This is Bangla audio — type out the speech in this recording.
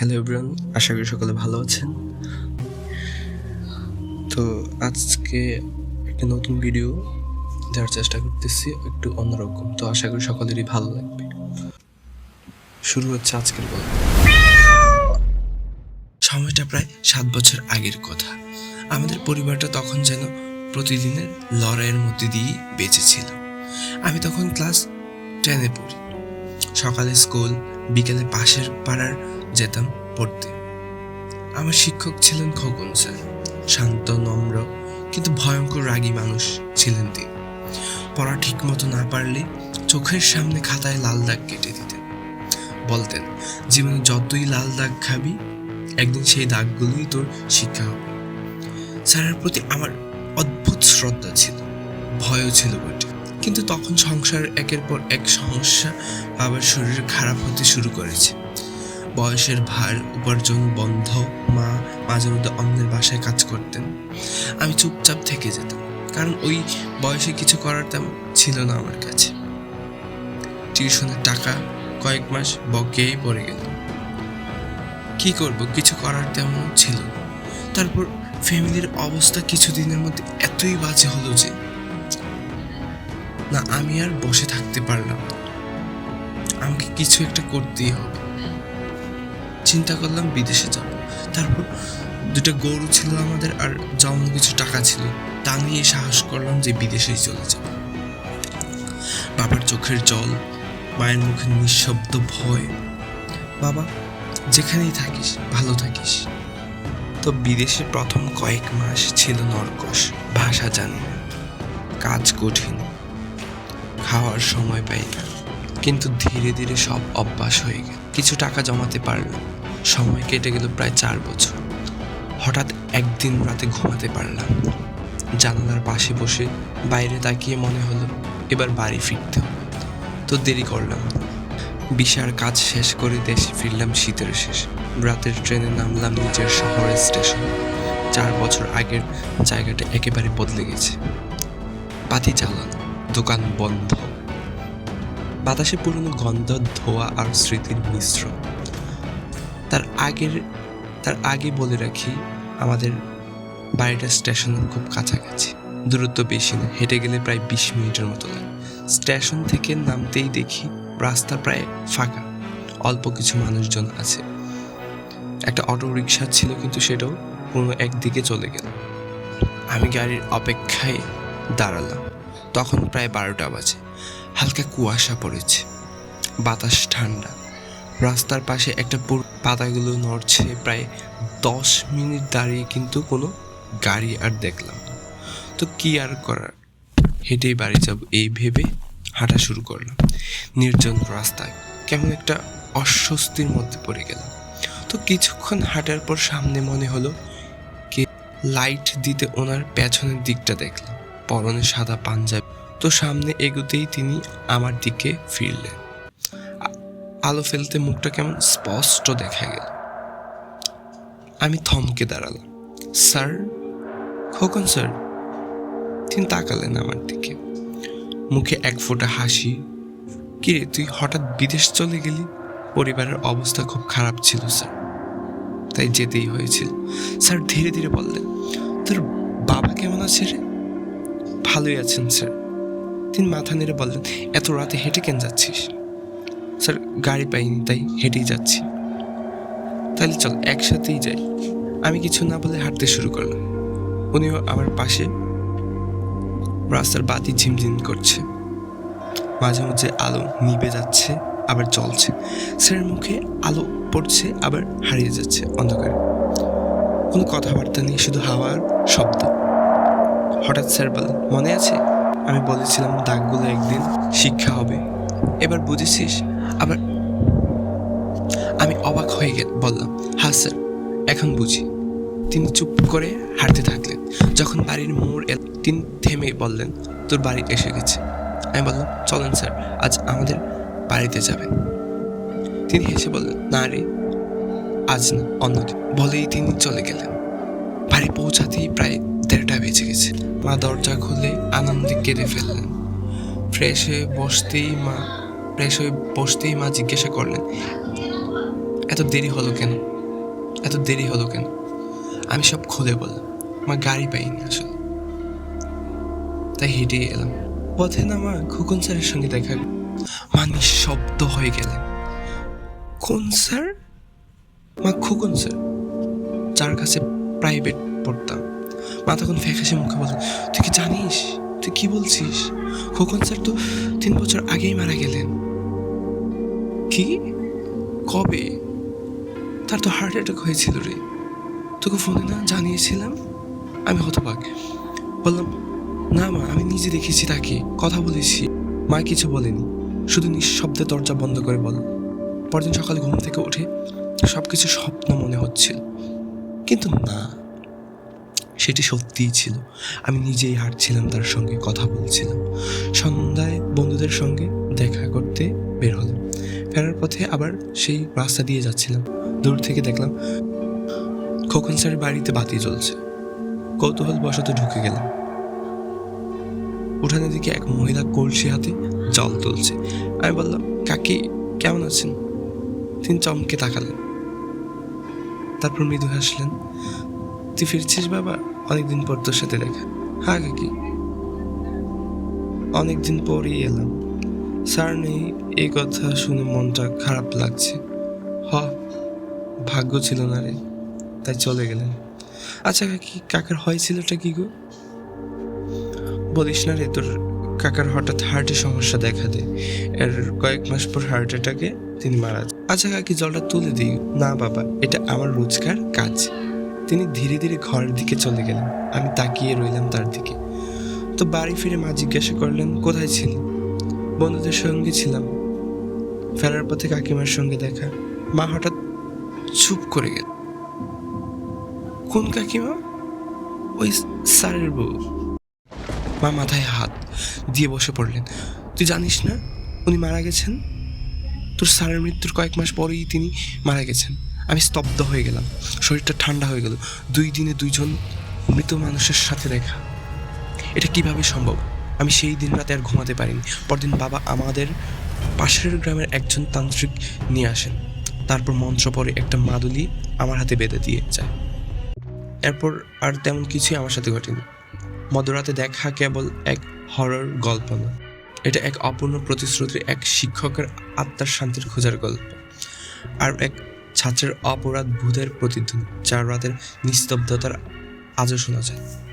হ্যালো এভরিওয়ান আশা করি সকলে ভালো আছেন। তো আজকে একটা নতুন ভিডিও দেওয়ার চেষ্টা করতেছি, একটু অন্যরকম। তো আশা করি সকলেরই ভালো লাগবে। শুরু হচ্ছে আজকের গল্প। সময়টা প্রায় সাত বছর আগের কথা। আমাদের পরিবারটা তখন যেন প্রতিদিনের লড়াইয়ের মধ্যে দিয়ে বেঁচে ছিল। আমি তখন ক্লাস টেনে পড়ি। সকালে স্কুল, বিকেলে পাশের পাড়ার যেতাম পড়তে। আমার শিক্ষক ছিলেন খোকন স্যার, শান্ত, নম্র, কিন্তু ভয়ঙ্কর রাগী মানুষ ছিলেন তিনি। পড়া ঠিক মতো না পারলে চোখের সামনে খাতায় লাল দাগ কেটে দিতেন। বলতেন, জীবনে যতই লাল দাগ খাবি, একদিন সেই দাগগুলোই তোর শিক্ষা হবে। স্যারের প্রতি আমার অদ্ভুত শ্রদ্ধা ছিল, ভয়ও ছিল বটে। কিন্তু তখন সংসার একের পর এক সমস্যা বাবার শরীর খারাপ হতে শুরু করেছে। বয়সের ভার উপার্জন বন্ধ মা মাঝে মধ্যে অন্যের বাসায় কাজ করতেন। আমি চুপচাপ থেকে যেতাম, কারণ ওই বয়সে কিছু করার তেমন ছিল না আমার কাছে। টিউশনের টাকা কয়েক মাস বকেই পড়ে গেল। কি করব, কিছু করার তেমন ছিল তারপর ফ্যামিলির অবস্থা কিছুদিনের মধ্যে এতই বাজে হলো যে, না আমি আর বসে থাকতে পারলাম আমাকে কিছু একটা করতেই হবে। চিন্তা করলাম বিদেশে যাব। তারপর দুটো গরু ছিল আমাদের আর জমানো কিছু টাকা ছিল। তা নিয়ে সাহস করলাম যে বিদেশেই চলে যাব। বাবার চোখের জল, মায়ের মুখে নিঃশব্দ ভয়। বাবা, যেখানেই থাকিস, ভালো থাকিস। তো বিদেশে প্রথম কয়েক মাস ছিল নরকশ ভাষা জানি না। কাজ কঠিন, খাওয়ার সময় পাই না। কিন্তু ধীরে ধীরে সব অভ্যাস হয়ে গেল। কিছু টাকা জমাতে পারলাম সময় কেটে গেল প্রায় চার বছর। হঠাৎ একদিন রাতে ঘুমাতে পারলাম। জানালার পাশে বসে বাইরে তাকিয়ে মনে হলো, এবার বাড়ি ফিরতে তো দেরি করলাম। বিশার কাজ শেষ করে দেশে ফিরলাম শীতের শেষ। রাতের ট্রেনে নামলাম নিজের শহরের স্টেশন। চার বছর আগের জায়গাটা একেবারে বদলে গেছে। বাতি জ্বালানো, দোকান বন্ধ। বাতাসে পুরনো গন্ধ, ধোয়া আর স্মৃতির মিশ্রণ। তার আগের, তার আগে বলে রাখি, আমাদের বাড়িটা স্টেশনের খুব কাছাকাছি। দূরত্ব বেশি না, হেঁটে গেলে প্রায় বিশ মিনিটের মতো লাগে। স্টেশন থেকে নামতেই দেখি রাস্তা প্রায় ফাঁকা, অল্প কিছু মানুষজন আছে। একটা অটো রিক্সা ছিল কিন্তু সেটাও কোনো একদিকে চলে গেল। আমি গাড়ির অপেক্ষায় দাঁড়ালাম। তখন প্রায় বারোটা বাজে, হালকা কুয়াশা পড়েছে, বাতাস ঠান্ডা। রাস্তার পাশে একটা পুরো পাতাগুলো নড়ছে প্রায় দশ মিনিট দাঁড়িয়ে কিন্তু কোনো গাড়ি আর দেখলাম তো কি আর করার? হেঁটেই বাড়ি যাব এই ভেবে হাঁটা শুরু করলাম। নির্জন রাস্তায় কেমন একটা অস্বস্তির মধ্যে পড়ে গেলাম। তো কিছুক্ষণ হাঁটার পর সামনে মনে হলো কে লাইট দিতে ওনার পেছনের দিকটা দেখলাম। পরনে সাদা পাঞ্জাবি। তো সামনে এগোতেই তিনি আমার দিকে ফিরলেন। আলো ফেলতে মুখটা কেমন স্পষ্ট দেখা গেল। আমি থমকে দাঁড়ালাম। স্যার? খোকন স্যার, তিনি তাকালেন আমার দিকে। মুখে এক ফোঁটা হাসি। কিরে তুই হঠাৎ বিদেশ চলে গেলি? পরিবারের অবস্থা খুব খারাপ ছিল, স্যার। তাই যেতেই হয়েছিল। স্যার, ধীরে ধীরে বললেন, তোর বাবা কেমন আছে রে? ভালোই আছেন, স্যার। তিনি মাথা নেড়ে বললেন, এত রাতে হেঁটে কেন যাচ্ছিস? স্যার, গাড়ি পাইনি, তাই হেঁটেই যাচ্ছি। তাহলে চল, একসাথেই যাই। আমি কিছু না বলে হাঁটতে শুরু করলাম। উনিও আমার পাশে রাস্তার বাতি ঝিমঝিম করছে। মাঝে মাঝে আলো নিভে যাচ্ছে, আবার জ্বলছে। স্যারের মুখে আলো পড়ছে, আবার হারিয়ে যাচ্ছে অন্ধকারে। কোনো কথাবার্তা নেই, শুধু হাওয়ার শব্দ। হঠাৎ স্যার বলেন, মনে আছে? আমি বলেছিলাম, দাগগুলো একদিন শিক্ষা হবে। এবার বুঝেছিস আবার আমি অবাক হয়ে গেল বললাম হ্যাঁ স্যার, এখন বুঝি। তিনি চুপ করে হাঁটতে থাকলেন। যখন বাড়ির মোড় এল, তিনি থেমে বললেন, তোর বাড়ি এসে গেছে। আমি বললাম, চলেন স্যার, আজ আমাদের বাড়িতে যাবেন তিনি হেসে বললেন, না রে, আজ না, অন্যদিন। বলেই তিনি চলে গেলেন। বাড়ি পৌঁছাতেই প্রায় দেড়টা বেজে গেছে। মা দরজা খুলে আনন্দে কেঁদে ফেললেন। ফ্রেশ হয়ে বসতেই মা ফ্রেশ হয়ে বসতেই মা জিজ্ঞাসা করলেন, এত দেরি হলো কেন? এত দেরি হলো কেন? আমি সব খুলে বললাম, মা গাড়ি পাইনি আসলে। তাই হেঁটে এলাম। পথে না মা খোকন স্যারের সঙ্গে দেখা মা নিঃশব্দ হয়ে গেলেন। কোন স্যার? মা খোকন স্যার। যার কাছে প্রাইভেট পড়তাম। মা তখন ফ্যাকাশে মুখে বলে তুই কি জানিস? তুই কি বলছিস? খোকন স্যার তো তিন বছর আগেই মারা গেলেন। কি? কবে? তার তো হার্ট অ্যাটাক হয়েছিল রে। তোকে ফোনে না জানিয়েছিলাম? আমি হতবাক বললাম, না মা, আমি নিজে দেখেছি তাকে। কথা বলেছি। মা কিছু বলেনি। শুধু নিঃশব্দে দরজা বন্ধ করে বল পরদিন সকালে ঘুম থেকে উঠে সব কিছু স্বপ্ন মনে হচ্ছিল। কিন্তু না, সেটি সত্যিই ছিল। আমি নিজেই হাঁটছিলাম তার সঙ্গে কথা বলছিলাম। সন্ধ্যায় বন্ধুদের সঙ্গে দেখা করতে বের হলাম। ফেরার পথে আবার সেই রাস্তা দিয়ে যাচ্ছিলাম। দূর থেকে দেখলাম খোকন স্যারের বাড়িতে বাতি জ্বলছে। কৌতূহল বশত ঢুকে গেলাম। উঠানে দিকে এক মহিলা কলসি হাতে জল তুলছে। আমি বললাম, কাকি, কেমন আছেন? তিনি চমকে তাকালেন। তারপর মৃদু হাসলেন, তুই ফিরছিস বাবা? অনেকদিন পর তোর সাথে দেখা। হ্যাঁ কাকি। অনেকদিন পরই এলাম। স্যার নেই এই কথা শুনে মনটা খারাপ লাগছে। হ, ভাগ্য ছিল না রে, তাই চলে গেলেন। আচ্ছা কাকি কাকার হয় হয়েছিলটা কি গো? বলিস না রে, তোর কাকার হঠাৎ হার্টের সমস্যা দেখা দেয়। এর কয়েক মাস পর হার্ট অ্যাটাকে তিনি মারা যান। আচ্ছা কাকি, জলটা তুলে দিই। না, বাবা, এটা আমার রোজকার কাজ। তিনি ধীরে ধীরে ঘরের দিকে চলে গেলেন। আমি তাকিয়ে রইলাম তার দিকে। তো বাড়ি ফিরে মা জিজ্ঞাসা করলেন, কোথায় ছিলি? বন্ধুদের সঙ্গে ছিলাম। ফেরার পথে কাকিমার সঙ্গে দেখা। মা হঠাৎ চুপ করে গেল। কোন কাকিমা? ওই স্যারের বউ। মা মাথায় হাত দিয়ে বসে পড়লেন। তুই জানিস না, উনি মারা গেছেন? তোর স্যারের মৃত্যুর কয়েক মাস পরেই তিনি মারা গেছেন। আমি স্তব্ধ হয়ে গেলাম। শরীরটা ঠান্ডা হয়ে গেল। দুই দিনে দুইজন মৃত মানুষের সাথে দেখা। এটা কীভাবে সম্ভব? আমি সেই দিন রাতে আর ঘুমাতে পারিনি। পরদিন বাবা আমাদের পাশের গ্রামের একজন তান্ত্রিক নিয়ে আসেন। তারপর মন্ত্র পরে একটা মাদুলি আমার হাতে বেঁধে দিয়ে যায়। এরপর আর তেমন কিছুই আমার সাথে ঘটেনি। মধ্যরাতে দেখা কেবল এক হরর গল্প না এটা এক অপূর্ণ প্রতিশ্রুতির এক শিক্ষকের আত্মার শান্তির খোঁজার গল্প। আর এক ছাত্রের অপরাধ বোধের প্রতিধ্বনি চার রাতের নিস্তব্ধতার আজও শোনা যায়।